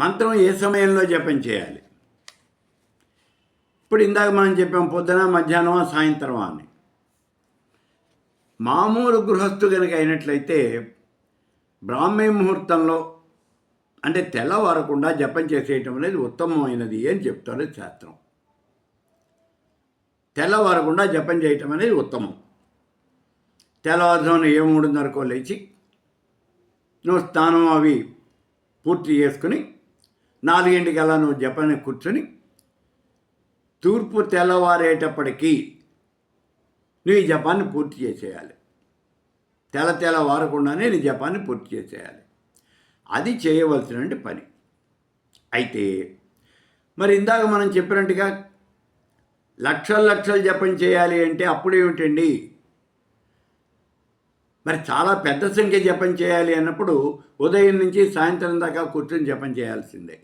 మంత్రం ఏ సమయంలో జపం చేయాలి? ఇప్పుడు ఇందాక మనం చెప్పాం పొద్దున మధ్యాహ్నం సాయంత్రం అని. మామూలు గృహస్థు కనుక అయినట్లయితే బ్రాహ్మీ ముహూర్తంలో అంటే తెల్లవారకుండా జపం చేసేయటం అనేది ఉత్తమమైనది అని చెప్తారు శాస్త్రం. తెల్లవారకుండా జపం చేయటం అనేది ఉత్తమం. తెల్లవారుజామున ఏ మూడున్నరకో లేచి నువ్వు స్నానం అవి పూర్తి చేసుకుని నాలుగింటికల్లా నువ్వు జపాన్ కూర్చొని తూర్పు తెల్లవారేటప్పటికీ నువ్వు ఈ జపాన్ని పూర్తి చేసేయాలి. తెల్ల వారకుండానే నీ జపాన్ని పూర్తి చేసేయాలి. అది చేయవలసిన పని. అయితే మరి ఇందాక మనం చెప్పినట్టుగా లక్షల లక్షలు జపం చేయాలి అంటే అప్పుడేమిటండి మరి చాలా పెద్ద సంఖ్య జపం చేయాలి అన్నప్పుడు ఉదయం నుంచి సాయంత్రం దాకా కూర్చొని జపం చేయాల్సిందే.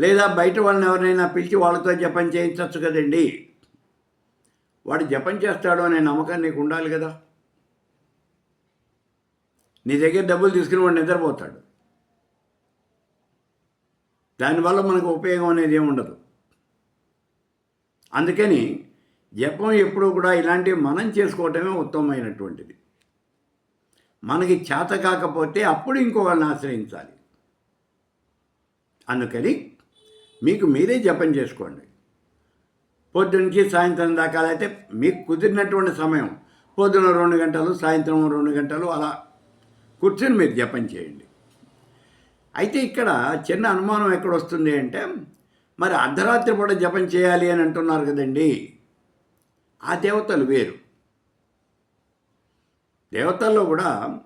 లేదా బయట వాళ్ళని ఎవరినైనా పిలిచి వాళ్ళతో జపం చేయించవచ్చు కదండి. వాడు జపం చేస్తాడు అనే నమ్మకం నీకు ఉండాలి కదా. నీ దగ్గర డబ్బులు తీసుకుని వాడు నిద్రపోతాడు. దానివల్ల మనకు ఉపయోగం అనేది ఏమి ఉండదు. అందుకని జపం ఎప్పుడూ కూడా ఇలాంటివి మనం చేసుకోవటమే ఉత్తమమైనటువంటిది. మనకి చేత కాకపోతే అప్పుడు ఇంకొకరిని ఆశ్రయించాలి. అందుకని మీకు మీరే జపం చేసుకోండి. పొద్దున్నకి సాయంత్రం దాకా అయితే మీకు కుదిరినటువంటి సమయం. పొద్దున రెండు గంటలు సాయంత్రం రెండు గంటలు అలా కూర్చొని మీరు జపం చేయండి. అయితే ఇక్కడ చిన్న అనుమానం ఎక్కడ వస్తుంది అంటే మరి అర్ధరాత్రి పూట జపం చేయాలి అని అంటున్నారు కదండి. ఆ దేవతలు వేరు. దేవతల్లో కూడా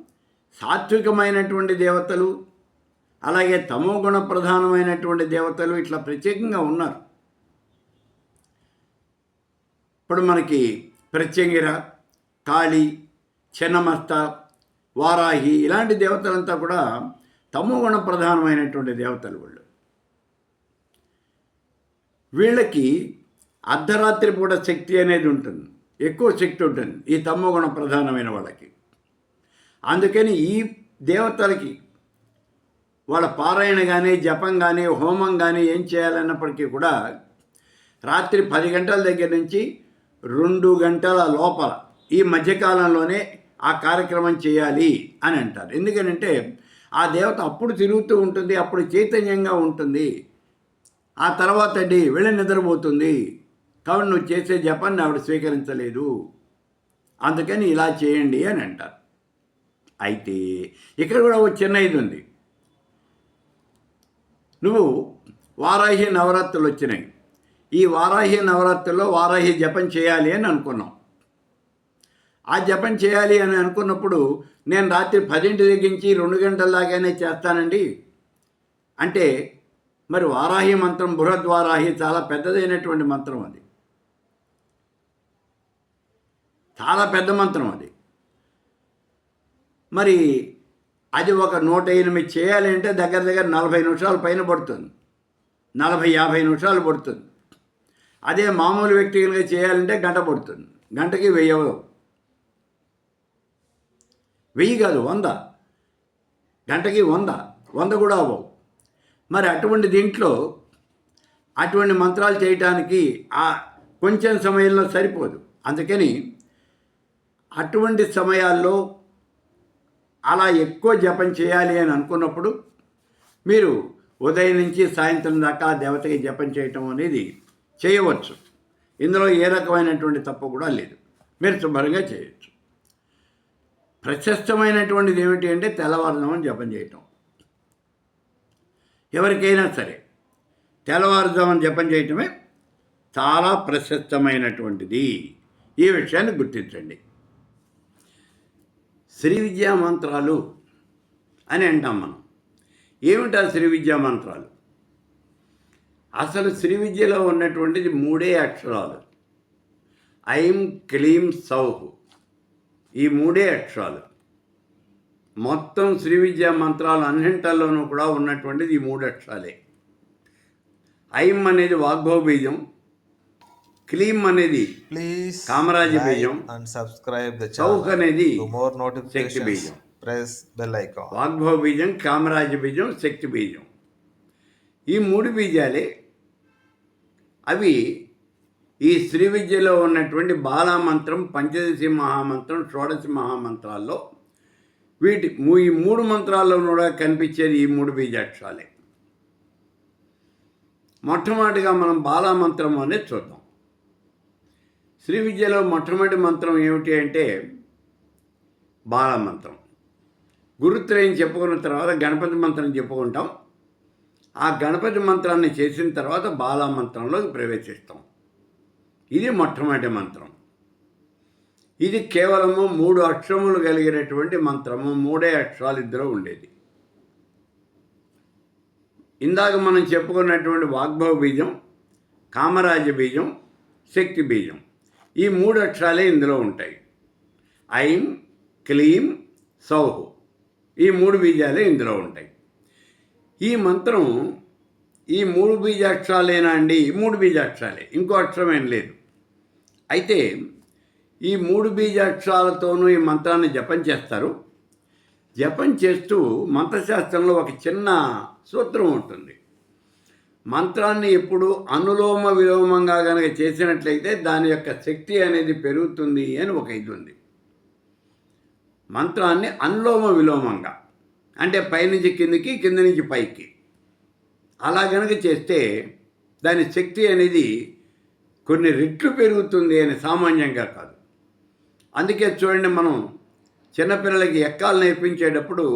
సాత్వికమైనటువంటి దేవతలు అలాగే తమోగుణ ప్రధానమైనటువంటి దేవతలు ఇట్లా ప్రత్యేకంగా ఉన్నారు. ఇప్పుడు మనకి ప్రత్యంగిర కాళి చెన్నమస్త వారాహి ఇలాంటి దేవతలంతా కూడా తమోగుణ ప్రధానమైనటువంటి దేవతలు వాళ్ళు. వీళ్ళకి అర్ధరాత్రి పూట శక్తి అనేది ఉంటుంది. ఎక్కువ శక్తి ఉంటుంది ఈ తమోగుణ ప్రధానమైన వాళ్ళకి. అందుకని ఈ దేవతలకి వాళ్ళ పారాయణ కానీ జపం కానీ హోమం కానీ ఏం చేయాలన్నప్పటికీ కూడా రాత్రి పది గంటల దగ్గర నుంచి రెండు గంటల లోపల ఈ మధ్యకాలంలోనే ఆ కార్యక్రమం చేయాలి అని అంటారు. ఎందుకనంటే ఆ దేవత అప్పుడు తిరుగుతూ ఉంటుంది అప్పుడు చైతన్యంగా ఉంటుంది. ఆ తర్వాత అండి వెళ్ళి నిద్రపోతుంది. కాబట్టి నువ్వు చేసే జపాన్ని ఆవిడ స్వీకరించలేదు. అందుకని ఇలా చేయండి అని అంటారు. అయితే ఇక్కడ కూడా ఒక చిన్న ఇది ఉంది. నువ్వు వారాహి నవరాత్రులు వచ్చినాయి. ఈ వారాహి నవరాత్రుల్లో వారాహి జపం చేయాలి అని అనుకున్నాం. ఆ జపం చేయాలి అని అనుకున్నప్పుడు నేను రాత్రి పదింటి దగ్గరించి రెండు గంటల దాకానే చేస్తానండి. అంటే మరి వారాహి మంత్రం బృహద్వారాహి చాలా పెద్దదైనటువంటి మంత్రం అది. చాలా పెద్ద మంత్రం అది. మరి అది ఒక నూట ఎనిమిది చేయాలి అంటే దగ్గర దగ్గర నలభై నిమిషాల పైన పడుతుంది. నలభై యాభై నిమిషాలు పడుతుంది. అదే మామూలు వ్యక్తిగతంగా చేయాలంటే గంట పడుతుంది. గంటకి వెయ్యి అవ్వదు. వెయ్యి కాదు వంద. గంటకి వంద. వంద కూడా అవ్వవు. మరి అటువంటి దీంట్లో అటువంటి మంత్రాలు చేయటానికి ఆ కొంచెం సమయంలో సరిపోదు. అందుకని అటువంటి సమయాల్లో అలా ఎక్కువ జపం చేయాలి అని అనుకున్నప్పుడు మీరు ఉదయం నుంచి సాయంత్రం దాకా దేవతకి జపం చేయటం అనేది చేయవచ్చు. ఇందులో ఏ రకమైనటువంటి తప్పు కూడా లేదు. మీరు శుభ్రంగా చేయొచ్చు. ప్రశస్తమైనటువంటిది ఏమిటి అంటే తెల్లవారుజామున జపం చేయటం. ఎవరికైనా సరే తెల్లవారుజామున జపం చేయటమే చాలా ప్రశస్తమైనటువంటిది. ఈ విషయాన్ని గుర్తించండి. శ్రీ విద్యా మంత్రాలు అని అంటాం మనం. ఏమిటా శ్రీ విద్యా మంత్రాలు? అసలు శ్రీ విద్యలో ఉన్నటువంటిది మూడే అక్షరాలు. ఐం క్లీం సౌహ్ ఈ మూడే అక్షరాలు. మొత్తం శ్రీ విద్యా మంత్రాలు అన్నింటిలోనూ కూడా ఉన్నటువంటిది ఈ మూడు అక్షరాలే. ఐం అనేది వాగ్భవ బీజం క్లీం అనేది Please కామరాజ బీజం and subscribe the చౌక్ అనేది to more శక్తి. బీజం press bell icon. వాగ్భవ బీజం కామరాజ బీజం శక్తి బీజం ఈ మూడు బీజాలే అవి ఈ శ్రీ విద్యలో ఉన్నటువంటి బాలామంత్రం పంచదశి మహామంత్రం షోడశి మహామంత్రాల్లో వీటి ఈ మూడు మంత్రాల్లో కూడా కనిపించేది ఈ మూడు బీజాక్షరాలే మొట్టమొదటిగా మనం బాలామంత్రం అనేది చూద్దాం శ్రీ విద్యలో మొట్టమొదటి మంత్రం ఏమిటి అంటే బాల మంత్రం గురుత్రయం చెప్పుకున్న తర్వాత గణపతి మంత్రం చెప్పుకుంటాం. ఆ గణపతి మంత్రాన్ని చేసిన తర్వాత బాల మంత్రంలోకి ప్రవేశిస్తాం. ఇది మొట్టమొదటి మంత్రం. ఇది కేవలము మూడు అక్షరములు కలిగినటువంటి మంత్రము. మూడే అక్షరాలు ఇద్దరు ఉండేది. ఇందాక మనం చెప్పుకున్నటువంటి వాగ్భవ బీజం కామరాజ బీజం శక్తి బీజం. ఈ మూడు అక్షరాలే ఇందులో ఉంటాయి. ఐం క్లీం సౌహ్. ఈ మూడు బీజాలే ఇందులో ఉంటాయి. ఈ మంత్రం ఈ మూడు బీజాక్షరాలేనా అండి? ఈ మూడు బీజాక్షరాలే. ఇంకో అక్షరం ఏం లేదు. అయితే ఈ మూడు బీజాక్షరాలతోనూ ఈ మంత్రాన్ని జపం చేస్తారు. జపం చేస్తూ మంత్రశాస్త్రంలో ఒక చిన్న సూత్రం ఉంటుంది. మంత్రాన్ని ఎప్పుడు అనులోమ విలోమంగా కనుక చేసినట్లయితే దాని యొక్క శక్తి అనేది పెరుగుతుంది అని ఒక ఇది ఉంది. మంత్రాన్ని అనులోమ విలోమంగా అంటే పైనుంచి కిందికి కింద నుంచి పైకి అలా కనుక చేస్తే దాని శక్తి అనేది కొన్ని రెట్లు పెరుగుతుంది అని సామాన్యంగా కాదు. అందుకే చూడండి మనం చిన్నపిల్లలకి ఎక్కాలు నేర్పించేటప్పుడు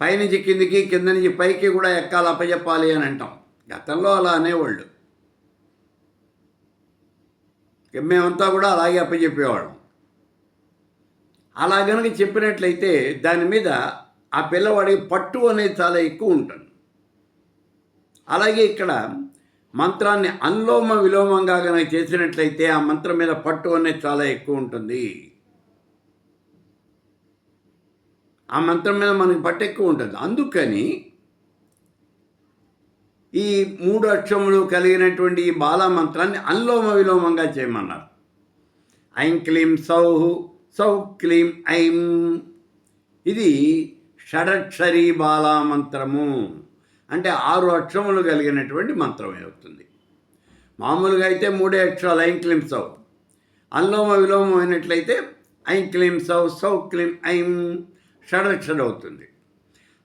పైనుంచి కిందికి కింద నుంచి పైకి కూడా ఎక్కాలి అప్పచెప్పాలి అని అంటాం. గతంలో అలా అనేవాళ్ళు. మేమంతా కూడా అలాగే అప్పచెప్పేవాళ్ళం అలా కనుక చెప్పినట్లయితే దాని మీద ఆ పిల్లవాడికి పట్టు అనేది చాలా ఎక్కువ ఉంటుంది. అలాగే ఇక్కడ మంత్రాన్ని అన్లోమ విలోమంగా కనుక చేసినట్లయితే ఆ మంత్రం మీద పట్టు అనేది చాలా ఎక్కువ ఉంటుంది. ఆ మంత్రం మీద మనకి పట్టు ఎక్కువ ఉంటుంది. అందుకని ఈ మూడు అక్షములు కలిగినటువంటి ఈ బాలా మంత్రాన్ని అన్లోమ విలోమంగా చేయమన్నారు. ఐం క్లీం సౌహు సౌ క్లీం ఐం. ఇది షడక్షరీ బాలా మంత్రము అంటే ఆరు అక్షములు కలిగినటువంటి మంత్రం అవుతుంది మామూలుగా అయితే మూడే అక్షరాలు ఐం క్లీం సౌ. అన్లోమ విలోమం అయినట్లయితే ఐం క్లీం సౌ సౌ క్లీం ఐం. షడక్షర అవుతుంది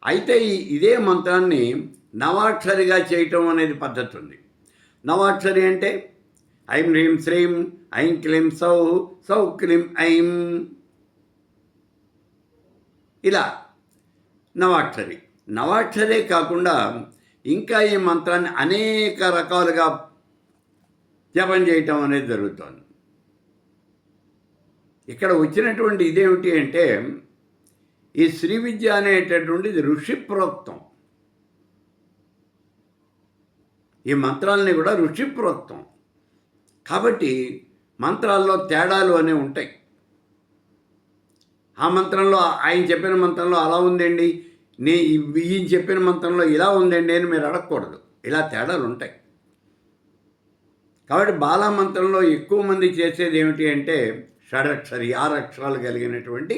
అయితే ఇదే మంత్రాన్ని నవాక్షరిగా చేయటం అనేది పద్ధతి ఉంది నవాక్షరి అంటే ఐం హ్రీం శ్రీం ఐం క్లీం సౌ సౌ క్లీం ఐం. ఇలా నవాక్షరి. నవాక్షరే కాకుండా ఇంకా ఈ మంత్రాన్ని అనేక రకాలుగా జపం చేయటం అనేది జరుగుతోంది. ఇక్కడ వచ్చినటువంటి ఇదేమిటి అంటే ఈ శ్రీ విద్య అనేటటువంటిది ఋషి ప్రోక్తం. ఈ మంత్రాలని కూడా ఋషి ప్రోక్తం. కాబట్టి మంత్రాల్లో తేడాలు అనే ఉంటాయి. ఆ మంత్రంలో ఆయన చెప్పిన మంత్రంలో అలా ఉందండి నే ఈయన చెప్పిన మంత్రంలో ఇలా ఉందండి అని మీరు అడగకూడదు. ఇలా తేడాలు ఉంటాయి. కాబట్టి బాలా మంత్రంలో ఎక్కువ మంది చేసేది ఏమిటి అంటే షడక్షరి ఆరు అక్షరాలు కలిగినటువంటి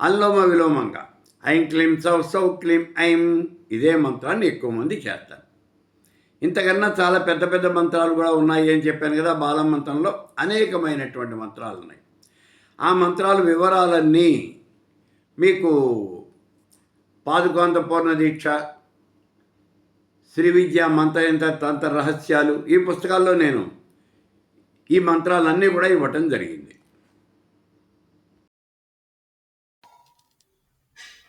అల్లోమ విలోమంగా. ఐం క్లీం సౌ సౌ క్లీం ఐం. ఇదే మంత్రాన్ని ఎక్కువ మంది చేస్తారు. ఇంతకన్నా చాలా పెద్ద పెద్ద మంత్రాలు కూడా ఉన్నాయి అని చెప్పాను కదా బాలం మంత్రంలో అనేకమైనటువంటి మంత్రాలు ఉన్నాయి. ఆ మంత్రాల వివరాలన్నీ మీకు పాదుకాంత పూర్ణ దీక్ష శ్రీ విద్య మంత్రయంత్ర తంత్ర రహస్యాలు ఈ పుస్తకాల్లో నేను ఈ మంత్రాలన్నీ కూడా ఇవ్వటం జరిగింది.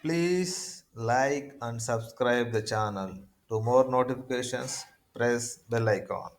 Please like and subscribe the channel. To more notifications, press bell icon.